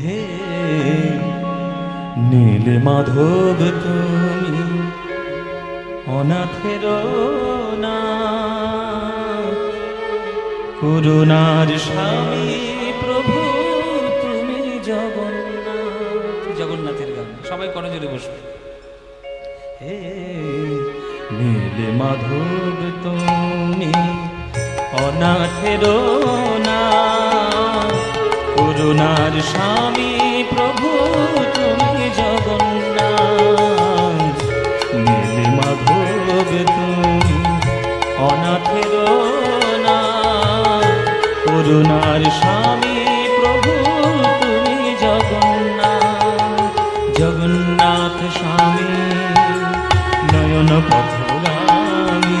হে নীল মাধব তুমি অনাথের না করুণার স্বামী প্রভু, তুমি জগন্নাথ। জগন্নাথের গান, সবাই করে জোরে বসবে। হে নীল মাধব তুমি অনাথের স্বামী প্রভু, তুমি জগন্নাথ। নীল মাধব তুমি অনাথের করুণার স্বামী প্রভু, তুমি জগন্নাথ। জগন্নাথ স্বামী, নয়ন পথগামী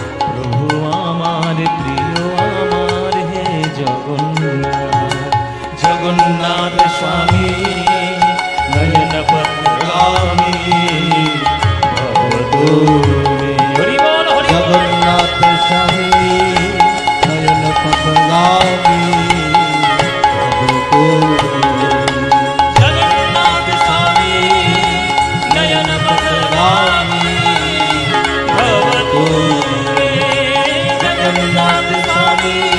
আমার প্রিয় আমার হে জগন্নাথ। জগন্নাথ স্বামী নয়ন পথগামী ভবদূর Hallelujah.